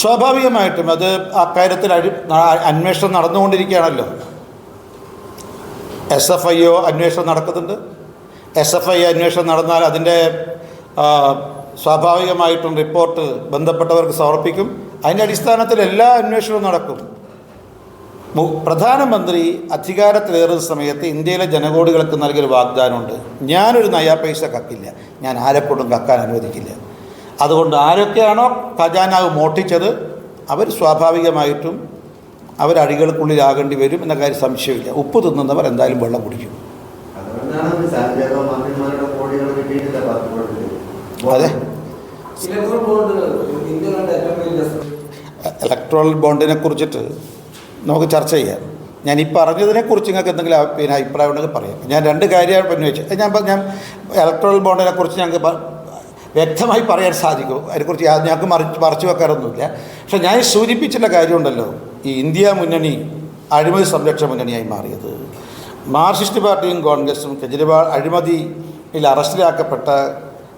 സ്വാഭാവികമായിട്ടും അത് അക്കാര്യത്തിൽ അഴി അന്വേഷണം നടന്നുകൊണ്ടിരിക്കുകയാണല്ലോ. എസ് എഫ് ഐ ഒ അന്വേഷണം നടക്കുന്നുണ്ട്. എസ് എഫ് ഐ അന്വേഷണം നടന്നാൽ അതിന്റെ സ്വാഭാവികമായിട്ടും റിപ്പോർട്ട് ബന്ധപ്പെട്ടവർക്ക് സമർപ്പിക്കും. അതിന്റെ അടിസ്ഥാനത്തിൽ എല്ലാ അന്വേഷണവും നടക്കും. പ്രധാനമന്ത്രി അധികാരത്തിലേറുന്ന സമയത്ത് ഇന്ത്യയിലെ ജനകോടികൾക്ക് നൽകിയൊരു വാഗ്ദാനമുണ്ട്. ഞാനൊരു നയാ പൈസ കക്കില്ല. ഞാൻ ആരെക്കൊണ്ടും കക്കാൻ അനുവദിക്കില്ല. അതുകൊണ്ട് ആരൊക്കെയാണോ ഖജാനാവ് മോട്ടിച്ചത് അവർ സ്വാഭാവികമായിട്ടും അവർ അടികൾക്കുള്ളിലാകേണ്ടി വരും എന്ന കാര്യം സംശയമില്ല. ഉപ്പ് തിന്നുന്നവർ എന്തായാലും വെള്ളം കുടിക്കും. അതെ. ഇലക്ട്രോൾ ബോണ്ടിനെ കുറിച്ചിട്ട് നമുക്ക് ചർച്ച ചെയ്യാം. ഞാൻ ഈ പറഞ്ഞതിനെക്കുറിച്ച് നിങ്ങൾക്ക് എന്തെങ്കിലും പിന്നെ അഭിപ്രായം ഉണ്ടെങ്കിൽ പറയാം. ഞാൻ രണ്ട് കാര്യമാണ് ഉന്നയിച്ചത്. ഞാൻ ഞാൻ ഇലക്ട്രോണൽ ബോണ്ടിനെ കുറിച്ച് ഞങ്ങൾക്ക് വ്യക്തമായി പറയാൻ സാധിക്കും. അതിനെക്കുറിച്ച് ഞങ്ങൾക്ക് മറിച്ച് മറച്ചു വെക്കാറൊന്നുമില്ല പക്ഷെ ഞാൻ സൂചിപ്പിച്ചിട്ടുള്ള കാര്യമുണ്ടല്ലോ. ഈ ഇന്ത്യ മുന്നണി അഴിമതി സംരക്ഷണ മുന്നണിയായി മാറിയത്. മാർക്സിസ്റ്റ് പാർട്ടിയും കോൺഗ്രസും കെജ്രിവാൾ അഴിമതിയിൽ അറസ്റ്റിലാക്കപ്പെട്ട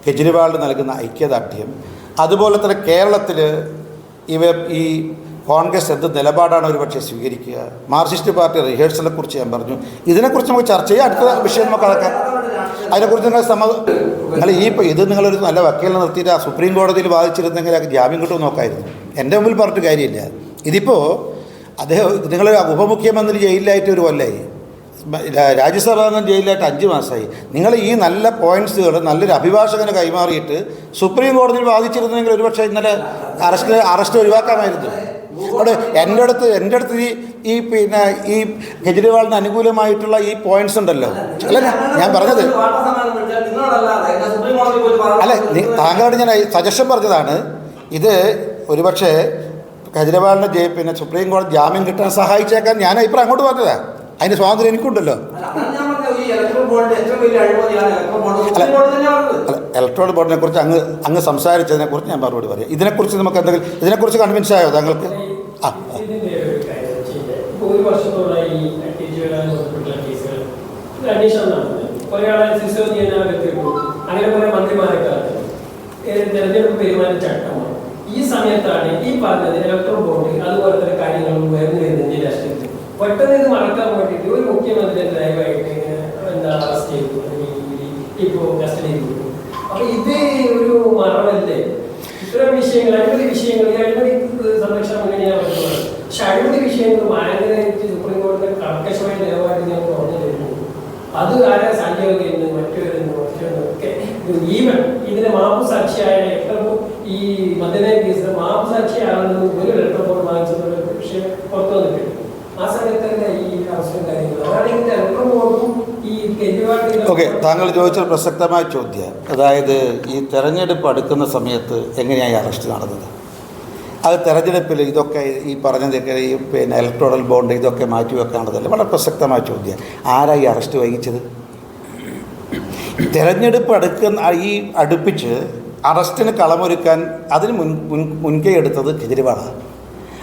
കെജ്രിവാളിന് നൽകുന്ന ഐക്യദാർഢ്യം. അതുപോലെ തന്നെ കേരളത്തിൽ ഇവ ഈ കോൺഗ്രസ് എന്ത് നിലപാടാണ് ഒരുപക്ഷെ സ്വീകരിക്കുക? മാർക്സിസ്റ്റ് പാർട്ടി റിഹേഴ്സലിനെ കുറിച്ച് ഞാൻ പറഞ്ഞു. ഇതിനെക്കുറിച്ച് നമുക്ക് ചർച്ച ചെയ്യാം. അടുത്ത വിഷയം നമുക്ക് അതൊക്കെ അതിനെക്കുറിച്ച് നിങ്ങൾ സമ്മത നിങ്ങൾ ഈ ഇത് നിങ്ങളൊരു നല്ല വക്കീലിനെ നിർത്തിയിട്ട് ആ സുപ്രീം കോടതിയിൽ വാദിച്ചിരുന്നെങ്കിൽ അത് ജാമ്യം കിട്ടുമെന്ന് നോക്കായിരുന്നു. എന്റെ മുമ്പിൽ പറഞ്ഞിട്ട് കാര്യമില്ല. ഇതിപ്പോൾ അദ്ദേഹം നിങ്ങൾ ഉപമുഖ്യമന്ത്രി ജയിലിലായിട്ട് ഒരു കൊല്ലായി. രാജ്യസഭാ ജയിലിലായിട്ട് അഞ്ച് മാസമായി. നിങ്ങൾ ഈ നല്ല പോയിന്റ്സുകൾ നല്ലൊരു അഭിഭാഷകന് കൈമാറിയിട്ട് സുപ്രീം കോടതിയിൽ വാദിച്ചിരുന്നെങ്കിൽ ഒരുപക്ഷെ ഇന്നലെ അറസ്റ്റ് അറസ്റ്റ് ഒഴിവാക്കാമായിരുന്നു. അവിടെ എന്റെ അടുത്ത് എന്റെ അടുത്ത് ഈ ഈ പിന്നെ ഈ കെജ്രിവാളിന് അനുകൂലമായിട്ടുള്ള ഈ പോയിന്റ്സ് ഉണ്ടല്ലോ. അല്ല ഞാൻ- പറഞ്ഞത് അല്ല താങ്കളോട് ഞാൻ സജഷൻ പറഞ്ഞതാണ്. ഇത് ഒരുപക്ഷെ കെജ്രിവാളിന് പിന്നെ സുപ്രീം കോടതി ജാമ്യം കിട്ടാൻ സഹായിച്ചേക്കാൻ ഞാൻ ഇപ്പം അങ്ങോട്ട് പറഞ്ഞതാ. അതിന് സ്വാതന്ത്ര്യം എനിക്കുണ്ടല്ലോ. അല്ല, അല്ല ഇലക്ട്രോൺ ബോർഡിനെ കുറിച്ച് അങ്ങ് അങ്ങ് സംസാരിച്ചതിനെ കുറിച്ച് ഞാൻ മറുപടി പറയാം. ഇതിനെക്കുറിച്ച് നമുക്ക് എന്തെങ്കിലും ഇതിനെക്കുറിച്ച് കൺവിൻസ് ആയോ താങ്കൾക്ക്? ഒരു സിസോദിയനകത്ത് അങ്ങനെ കുറെ മന്ത്രിമാരൊക്കെ തെരഞ്ഞെടുപ്പ് പെരുമാറ്റച്ചട്ടമാണ് ഈ സമയത്താണ് ഈ പറഞ്ഞത് ഇലക്ട്രോൺ ബോണ്ട് അതുപോലെ തന്നെ കാര്യങ്ങൾ ഉയർന്നു വരുന്നത് രാഷ്ട്രീയത്തിൽ പെട്ടെന്ന് ഇത് മറക്കാൻ ഒരു മുഖ്യമന്ത്രി ലൈവായിട്ട് ഇങ്ങനെ എന്താ അറസ്റ്റ് ചെയ്തു അല്ലെങ്കിൽ ഇപ്പോ കസ്റ്റഡിയിൽ ഇത് ഒരു മറവല്ലേ ഇത്തരം വിഷയങ്ങൾ അനവധി വിഷയങ്ങൾ ഈ അഴിമതി സംരക്ഷണ മുന്നണിയാണ് പറയുന്നത് പക്ഷെ അഴിമതി വിഷയങ്ങൾ ഭയങ്കരമായിട്ട് സുപ്രീം കോടതി കർക്കശമായ നിലപാട് ഞാൻ പറഞ്ഞു തരുന്നു. അത് ആരെ സാധ്യതയെന്ന് മറ്റൊരു ഒക്കെ ഈവൻ ഇതിന് മാപ്പ് സാക്ഷിയായ എത്രപ്പോ ഈ മദ്യനയ കേസിൽ മാപ്പ് സാക്ഷിയാണെന്ന് ഒരു ലെറ്റർ വാങ്ങിച്ചെന്നുള്ള വിഷയം പുറത്തു വന്നിട്ടില്ല. ആ സമയത്തല്ല ഈ അവസരം കാര്യങ്ങൾ ഓക്കെ താങ്കൾ ചോദിച്ച പ്രസക്തമായ ചോദ്യം. അതായത് ഈ തെരഞ്ഞെടുപ്പ് അടുക്കുന്ന സമയത്ത് എങ്ങനെയായി അറസ്റ്റ് നടന്നത്? അത് തെരഞ്ഞെടുപ്പിൽ ഇതൊക്കെ ഈ പറഞ്ഞതൊക്കെ ഈ പിന്നെ ഇലക്ട്രോണൽ ബോണ്ട് ഇതൊക്കെ മാറ്റി വെക്കാനുള്ളതല്ല? വളരെ പ്രസക്തമായ ചോദ്യം. ആരായി അറസ്റ്റ് വഹിച്ചത് തെരഞ്ഞെടുപ്പ് അടുക്കുന്ന ഈ അടുപ്പിച്ച് അറസ്റ്റിന് കളമൊരുക്കാൻ അതിന് മുൻ മുൻ മുൻകൈ എടുത്തത് കെജ്രിവാളാണ്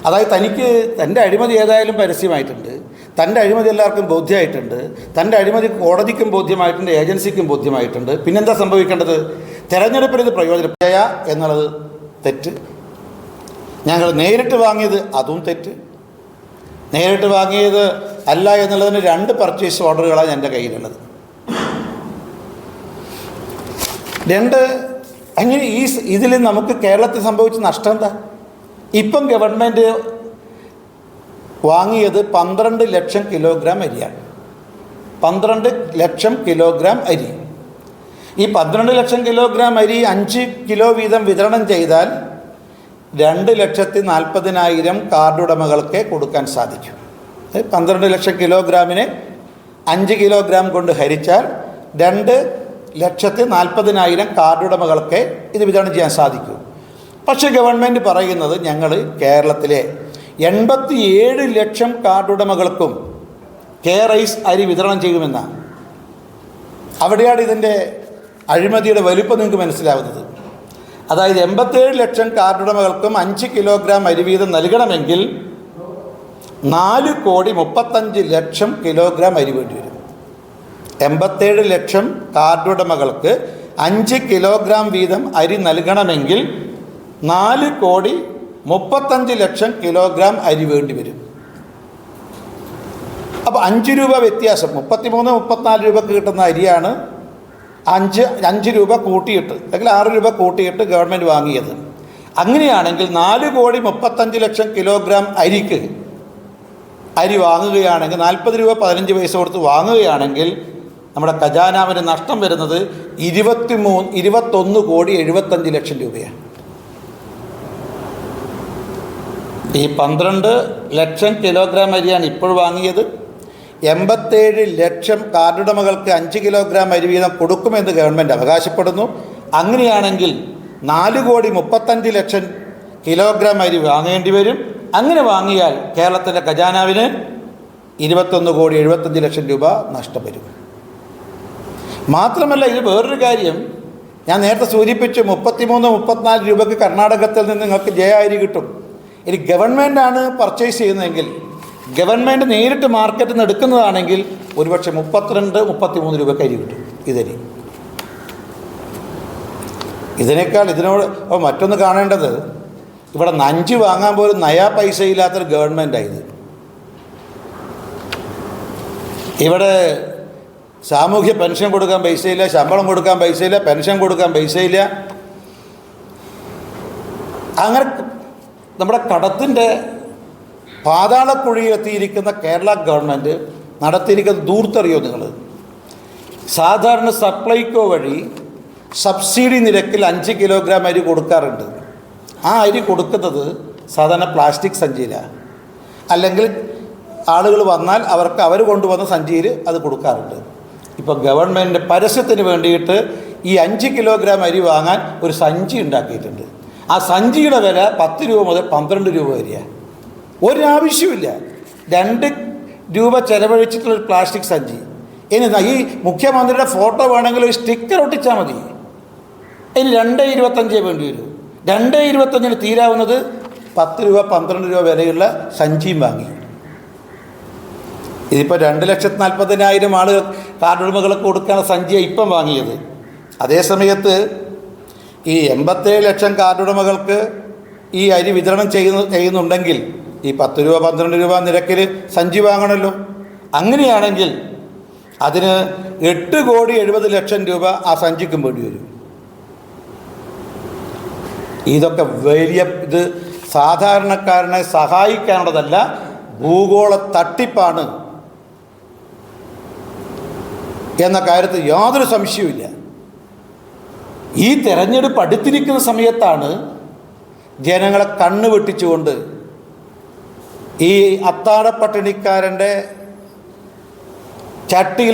അതായത് തനിക്ക് തന്റെ അഴിമതി ഏതായാലും പരസ്യമായിട്ടുണ്ട്. തന്റെ അഴിമതി എല്ലാവർക്കും ബോധ്യമായിട്ടുണ്ട്. തന്റെ അഴിമതി കോടതിക്കും ബോധ്യമായിട്ടുണ്ട് ഏജൻസിക്കും ബോധ്യമായിട്ടുണ്ട്. പിന്നെന്താ സംഭവിക്കേണ്ടത്? തെരഞ്ഞെടുപ്പിൽ ഇത് പ്രയോജനപ്പെടുക എന്നുള്ളത് തെറ്റ്. ഞങ്ങൾ നേരിട്ട് വാങ്ങിയത് അതും തെറ്റ്. നേരിട്ട് വാങ്ങിയത് അല്ല എന്നുള്ളതിന് രണ്ട് പർച്ചേസ് ഓർഡറുകളാണ് എന്റെ കയ്യിലുള്ളത്. രണ്ട് അങ്ങനെ ഈ ഇതിൽ നമുക്ക് കേരളത്തിൽ സംഭവിച്ച നഷ്ടം എന്താ? ഇപ്പം ഗവൺമെന്റ് വാങ്ങിയത് പന്ത്രണ്ട് ലക്ഷം കിലോഗ്രാം അരിയാണ്. പന്ത്രണ്ട് ലക്ഷം കിലോഗ്രാം അരി. ഈ പന്ത്രണ്ട് ലക്ഷം കിലോഗ്രാം അരി അഞ്ച് കിലോ വീതം വിതരണം ചെയ്താൽ രണ്ട് ലക്ഷത്തി നാൽപ്പതിനായിരം കാർഡുടമകൾക്ക് കൊടുക്കാൻ സാധിക്കും. പന്ത്രണ്ട് ലക്ഷം കിലോഗ്രാമിന് അഞ്ച് കിലോഗ്രാം കൊണ്ട് ഹരിച്ചാൽ രണ്ട് ലക്ഷത്തി നാൽപ്പതിനായിരം കാർഡുടമകൾക്ക് ഇത് വിതരണം ചെയ്യാൻ സാധിക്കും. പക്ഷേ ഗവൺമെന്റ് പറയുന്നത് ഞങ്ങൾ കേരളത്തിലെ എൺപത്തിയേഴ് ലക്ഷം കാർഡുടമകൾക്കും കെ റൈസ് അരി വിതരണം ചെയ്യുമെന്നാണ്. അവിടെയാണ് ഇതിന്റെ അഴിമതിയുടെ വലിപ്പം നിങ്ങൾക്ക് മനസ്സിലാവുന്നത്. അതായത് എൺപത്തേഴ് ലക്ഷം കാർഡുടമകൾക്കും അഞ്ച് കിലോഗ്രാം അരി വീതം നൽകണമെങ്കിൽ നാല് കോടി മുപ്പത്തഞ്ച് ലക്ഷം കിലോഗ്രാം അരി വേണ്ടി വരും. എൺപത്തേഴ് ലക്ഷം കാർഡുടമകൾക്ക് അഞ്ച് കിലോഗ്രാം വീതം അരി നൽകണമെങ്കിൽ നാല് കോടി മുപ്പത്തഞ്ച് ലക്ഷം കിലോഗ്രാം അരി വേണ്ടി വരും. അപ്പോൾ അഞ്ച് രൂപ വ്യത്യാസം മുപ്പത്തിമൂന്ന് മുപ്പത്തിനാല് രൂപക്ക് കിട്ടുന്ന അരിയാണ് അഞ്ച് അഞ്ച് രൂപ കൂട്ടിയിട്ട് അല്ലെങ്കിൽ ആറ് രൂപ കൂട്ടിയിട്ട് ഗവൺമെന്റ് വാങ്ങിയത്. അങ്ങനെയാണെങ്കിൽ നാല് കോടി മുപ്പത്തഞ്ച് ലക്ഷം കിലോഗ്രാം അരിക്ക് അരി വാങ്ങുകയാണെങ്കിൽ നാൽപ്പത് രൂപ പതിനഞ്ച് പൈസ കൊടുത്ത് വാങ്ങുകയാണെങ്കിൽ നമ്മുടെ ഖജാനാവിന് നഷ്ടം വരുന്നത് ഇരുപത്തി മൂന്ന് ഇരുപത്തൊന്ന് കോടി എഴുപത്തഞ്ച് ലക്ഷം രൂപയാണ്. ഈ പന്ത്രണ്ട് ലക്ഷം കിലോഗ്രാം അരിയാണ് ഇപ്പോൾ വാങ്ങിയത്. എൺപത്തേഴ് ലക്ഷം കാർഡുടമകൾക്ക് അഞ്ച് കിലോഗ്രാം അരി വീതം കൊടുക്കുമെന്ന് ഗവൺമെന്റ് അവകാശപ്പെടുന്നു. അങ്ങനെയാണെങ്കിൽ നാല് കോടി മുപ്പത്തഞ്ച് ലക്ഷം കിലോഗ്രാം അരി വാങ്ങേണ്ടി വരും. അങ്ങനെ വാങ്ങിയാൽ കേരളത്തിന്റെ ഖജാനാവിന് ഇരുപത്തൊന്ന് കോടി എഴുപത്തഞ്ച് ലക്ഷം രൂപ നഷ്ടം വരും. മാത്രമല്ല ഇത് വേറൊരു കാര്യം. ഞാൻ നേരത്തെ സൂചിപ്പിച്ചു മുപ്പത്തിമൂന്ന് മുപ്പത്തിനാല് രൂപയ്ക്ക് കർണാടകത്തിൽ നിന്ന് നിങ്ങൾക്ക് ജയ അരി കിട്ടും. ഇനി ഗവൺമെന്റാണ് പർച്ചേസ് ചെയ്യുന്നതെങ്കിൽ ഗവൺമെന്റ് നേരിട്ട് മാർക്കറ്റിൽ നിന്ന് എടുക്കുന്നതാണെങ്കിൽ ഒരുപക്ഷെ മുപ്പത്തിരണ്ട് മുപ്പത്തിമൂന്ന് രൂപയ്ക്ക് അരി കിട്ടും ഇതരി. ഇതിനേക്കാൾ ഇതിനോട് അപ്പോൾ മറ്റൊന്ന് കാണേണ്ടത് ഇവിടെ നഞ്ച് വാങ്ങാൻ പോലും നയാ പൈസ ഇല്ലാത്തൊരു ഗവൺമെന്റായത് ഇവിടെ സാമൂഹ്യ പെൻഷൻ കൊടുക്കാൻ പൈസയില്ല ശമ്പളം കൊടുക്കാൻ പൈസയില്ല പെൻഷൻ കൊടുക്കാൻ പൈസയില്ല അങ്ങനെ നമ്മുടെ കടത്തിന്റെ പാതാളക്കുഴിയിലെത്തിയിരിക്കുന്ന കേരള ഗവൺമെന്റ് നടത്തിയിരിക്കുന്ന ദൂർത്തറിയോ നിങ്ങൾ? സാധാരണ സപ്ലൈക്കോ വഴി സബ്സിഡി നിരക്കിൽ അഞ്ച് കിലോഗ്രാം അരി കൊടുക്കാറുണ്ട്. ആ അരി കൊടുക്കുന്നത് സാധാരണ പ്ലാസ്റ്റിക് സഞ്ചിയിലാണ് അല്ലെങ്കിൽ ആളുകൾ വന്നാൽ അവർക്ക് അവർ കൊണ്ടുവന്ന സഞ്ചിയിൽ അത് കൊടുക്കാറുണ്ട്. ഇപ്പോൾ ഗവൺമെന്റ് പരസ്യത്തിന് വേണ്ടിയിട്ട് ഈ അഞ്ച് കിലോഗ്രാം അരി വാങ്ങാൻ ഒരു സഞ്ചി ഉണ്ടാക്കിയിട്ടുണ്ട്. ആ സഞ്ചിയുടെ വില പത്ത് രൂപ മുതൽ പന്ത്രണ്ട് രൂപ വരെയാണ് ഒരാവശ്യമില്ല രണ്ട് രൂപ ചെലവഴിച്ചിട്ടുള്ള ഒരു പ്ലാസ്റ്റിക് സഞ്ചി. ഇനി ഈ മുഖ്യമന്ത്രിയുടെ ഫോട്ടോ വേണമെങ്കിൽ ഒരു സ്റ്റിക്കർ ഒട്ടിച്ചാൽ മതി. ഇനി രണ്ട് ഇരുപത്തഞ്ചേ വേണ്ടി വരൂ. രണ്ട് ഇരുപത്തഞ്ചിന് തീരാവുന്നത് പത്ത് രൂപ പന്ത്രണ്ട് രൂപ വിലയുള്ള സഞ്ചിയും വാങ്ങി. ഇതിപ്പോൾ രണ്ട് ലക്ഷത്തി നാൽപ്പതിനായിരം ആളുകൾ കാർഡുടമകൾക്ക് കൊടുക്കാനുള്ള സഞ്ചിയാണ് ഇപ്പം വാങ്ങിയത്. അതേ സമയത്ത് ഈ എൺപത്തേഴ് ലക്ഷം കാർഡുടമകൾക്ക് ഈ അരി വിതരണം ചെയ്യുന്നു ചെയ്യുന്നുണ്ടെങ്കിൽ ഈ പത്ത് രൂപ പന്ത്രണ്ട് രൂപ നിരക്കിൽ സഞ്ചി വാങ്ങണമല്ലോ അങ്ങനെയാണെങ്കിൽ അതിന് എട്ട് കോടി എഴുപത് ലക്ഷം രൂപ ആ സഞ്ചിക്കും വേണ്ടി വരും. ഇതൊക്കെ വലിയ ഇത് സാധാരണക്കാരനെ സഹായിക്കാനുള്ളതല്ല ഭൂഗോള തട്ടിപ്പാണ്. എന്ന കാര്യത്തിൽ യാതൊരു സംശയവുമില്ല ഈ തെരഞ്ഞെടുപ്പ് അടുത്തിരിക്കുന്ന സമയത്താണ് ജനങ്ങളെ കണ്ണ് വെട്ടിച്ചുകൊണ്ട് ഈ അത്താഴ പട്ടിണിക്കാരന്റെ ചട്ടിയിൽ